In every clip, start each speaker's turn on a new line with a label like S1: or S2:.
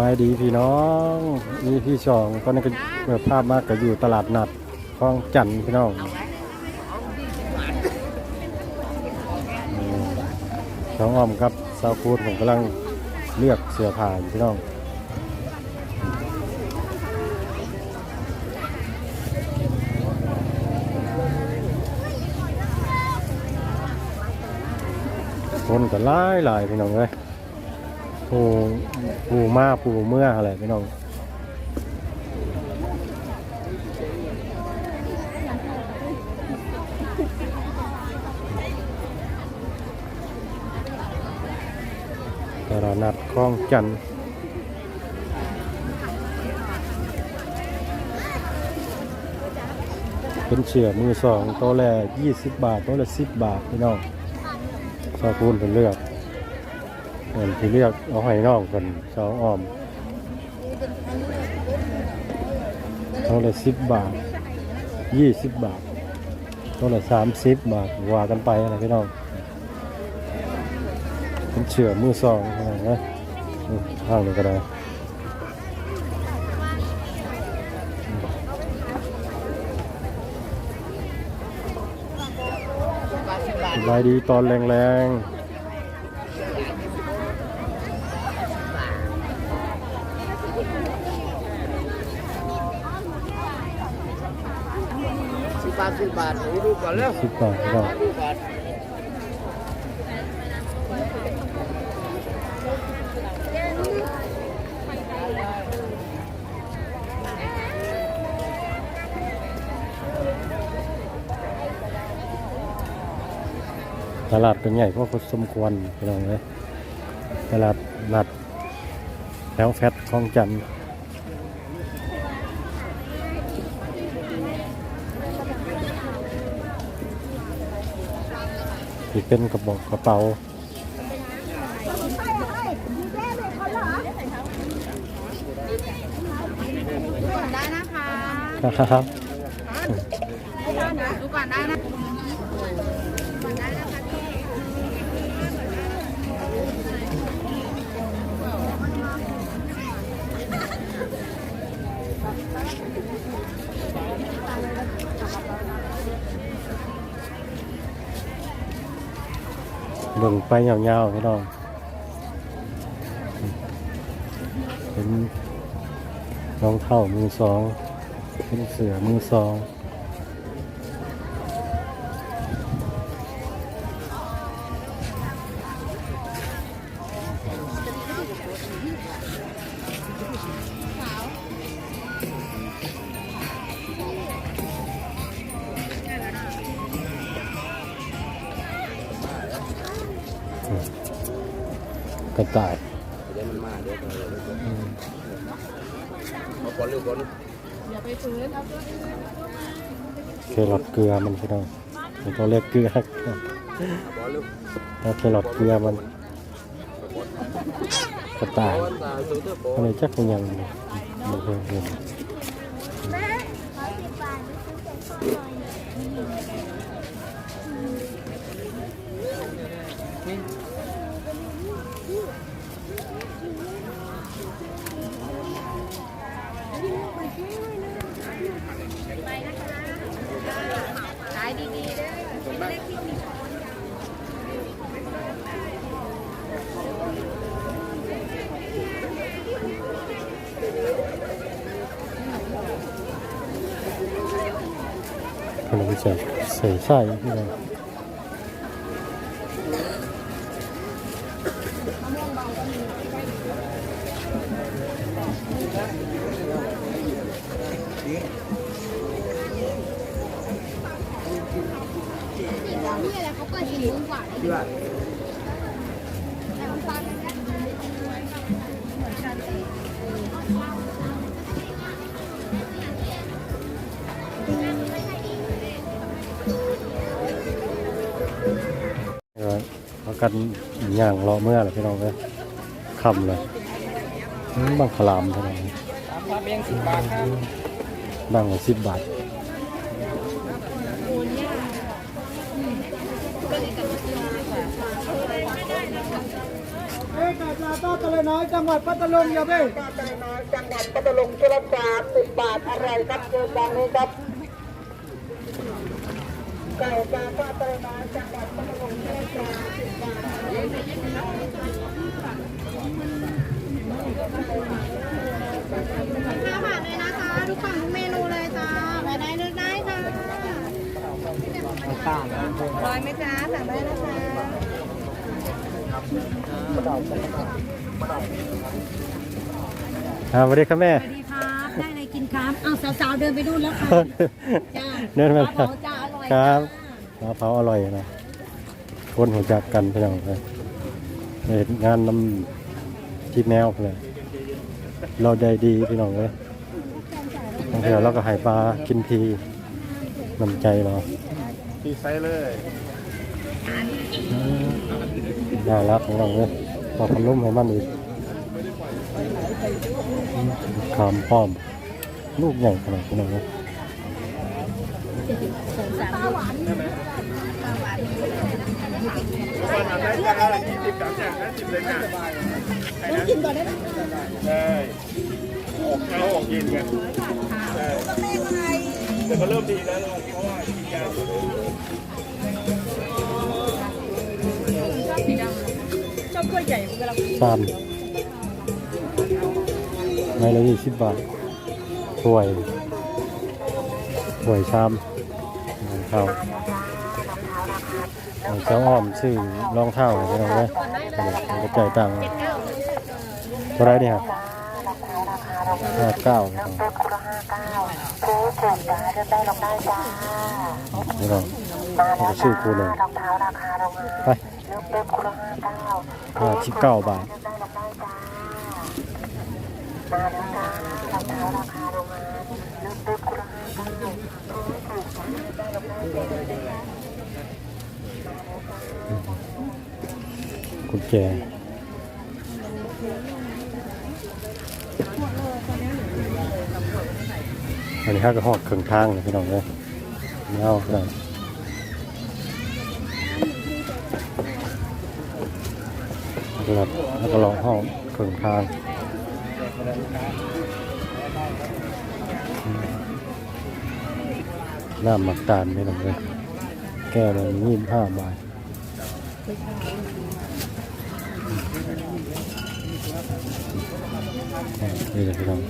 S1: บายดีพี่น้องนี่พี่สองตอนนี้ก็เปิดภาพมากก็อยู่ตลาดนัดคลองจันทน์พี่น้องน้องอ้อมครับสาวพูดผมกำลังเลือกเสื้อผ้าอยู่พี่น้องคนก็หลายหลายพี่น้องเลย ปูปูมาปูเมื่ออะไรพี่น้องตลาดนัดคลองจันทน์เป็นเชือมือสองตัวแรกยี่สิบบาทตัวละสิบบาทพี่น้องชาวพูนเป็นเลือก เงินที่เลือกเอาให้น้องกันสองออมโตัวละสิบบาทยี่สิบบาทโตัวละสามสิบบาทว่ากันไปอะไรพี่น้องเป็นเชือมือสองนะข้างนี้ก็ได้สบายดีตอนแรงๆ
S2: สาสิบบาทดูดูก่อนเร็ว
S1: สิบบาทก็
S2: ดูก่อน
S1: ตลาดเป็นใหญ่ก็สมควรพี่น้องเลยตลาดนัดแถวแฟตคลองจันทน์ ที่เป็นกระบอกกระเป๋า
S3: ก่อนได้นะคะ
S1: ครับ เบิ่งไปยาวๆพี่น้องเป็นรองเท้ามือสองเป็นเสือมือสอง กระต่าย
S2: เดี๋ยวมันมาเดี๋ยวเดี๋ยวเดี๋ยวเอาก่อนเร็วก่น
S1: เครอทเกลือมันพี่น้องมันต้องเรียกเกลือครับ
S2: เอาเร็ว
S1: แล้วเครอทเกลือมันกระต่าย
S2: อะ
S1: ไรจักมันยังไมันเคยเห็น
S3: ขายดีๆเด้อ
S1: คนเราจะใส่ไส้พี่น้อง
S3: นี่ ย
S2: ที่ว่า
S3: แต่มันฟัง
S1: เอากันย่างรอเมื่อไหร่พี่น้องเลยคำเลยอืมบางขลามเท่านั้น
S2: สามพันเองสิบบาทครับ
S1: บางละสิบบาท
S4: เอกาจาต้าตะเลน้อยจังหวัดพัทลุงอย่าเบ้ตะเลน้อยจังหวัดพัทลุงชุละสามสิบบาทอะไรครับเจอตางนี้ครับไก่กาต้าตะเลน้อยจังหวัดพัทลุงชุละสามสิบบาท
S3: ห้าบาทเลยนะคะ ทุกฝั่งทุกเมนูเลยจ้าไปได้เลือกได้ค่ะ ร้อยไหมจ้าสั่งได้นะคะ
S1: อ่าสวัสดีครับแม่
S5: สวัสดีครับ ได้อะไรกินครับอ้าวสาวๆเดินไปดูแล้วค่ะจ้า
S1: เดินมา
S5: ปลาเผาจ้าอร่อย
S1: ครับ
S5: จ้า
S1: มะพร้าวอร่อยนะคนหัวจักกันไปอย่างเลยเห็นงานนำที่แมวเลยเราได้ดีพี่น้องเลยบางทีเราก็ใหายปลากินทีน้ำใจเรา
S2: ปีไซเลย
S1: น่ารักของเราเลยพอขนมให้มันอีกขามป้อม ลูกใหญ่ขนาดนี้เลย
S2: วันนั้นได้จ้ายี่สิบสามอย่างห้าสิบเลยค่ะ
S5: ต้องกินก่อนได้ไหม
S2: ใช่ออกเช้าออกเย็นกันใช่แต่ก็เริ่มดีแล้วเพราะว่า ก
S5: ล้วยใหญ่เวลา
S1: สามไม้ละยี่สิบบาทถ้วยถ้วยชามรองเท้าเอาเจ้าอ้อมซื้อรองเท้าให้เราเลยเราก็จ่ายตังค์เท่าไรเนี่ยค รับห้าเก้าครับนี่เราเราก็ซื้อคูเลยไปห้าสิบเก้าบาทกุญแจอันนี้ห้าก็หอดเครื่องทางเลยพี่น้องเลยไม่เอาก็ได้ แล้วก็แล้วก็ลองห้องเครื่องทางน้ำมักตาลพี่น้องเลยแก้วละยี่สิบห้าบาทนี่เลยพี่น้อง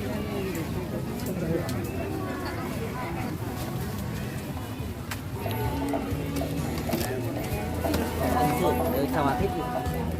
S3: ไม่ได้มา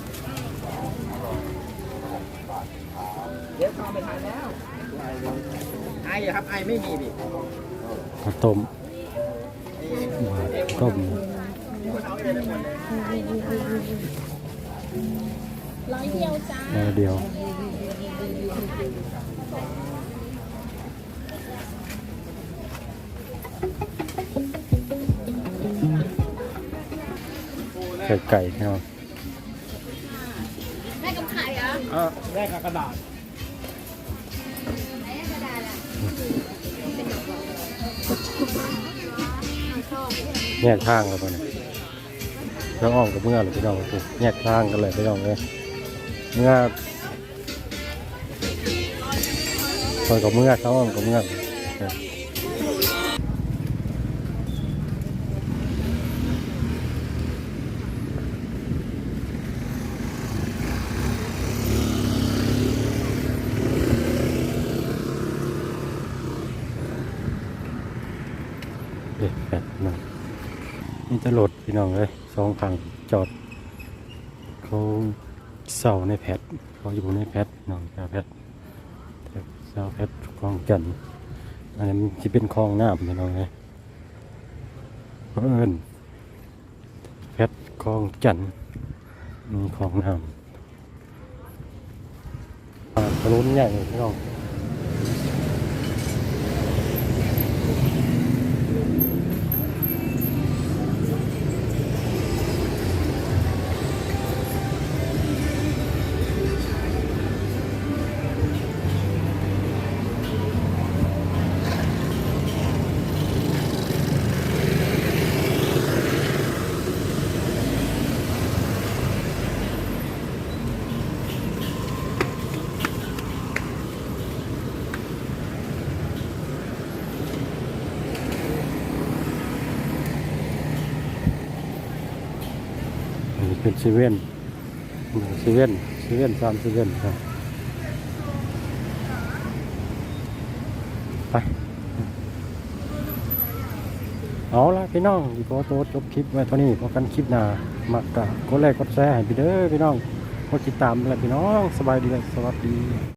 S3: เดี๋
S1: ยวเข้าไปทานแล้วไอครับไอไม่มีดิข้าวต้มต้ม
S3: ร้อยเดียวจ้า
S1: แม่เดียวไก่ไก่พี่น้อง
S3: ได้กับไข่ เหรอ
S2: อ่าได้กับกระดาษ
S3: ไหนกระดาษอะ
S1: แยกทางกันไปเนี่ยแล้วอ้อมกับเมื่อหรือพี่น้องถูกแยกทางกันเลยพี่น้องเลยเมื่อคอยกับเมื่อเขาอ้อมกับเมื่อเนี่ยเด็กแปดหนึ่ง นี่จะโหลดพี่น้องเลยสองทางจอด เขาเสาในแพทเขาอยู่ในแพทน้องแพทแพทเสาแพทคลองจันทน์อันนี้จะเป็นคลองน้ำพี่น้องเลยเอิญแพทคลองจันทน์มีคลองน้ำถนนใหญ่พี่น้อง นี้เป็นเซเว่นเซเว่นเซเว่นสามเซเว่นครับไปเอาละพี่น้องอีกโตจบคลิปไว้เท่านี้พอกันคลิปหน้ามากกะกดไลค์กดแชร์ให้พี่เด้อพี่น้องกดติดตามเลยพี่น้องสบายดีเลยสวัสดี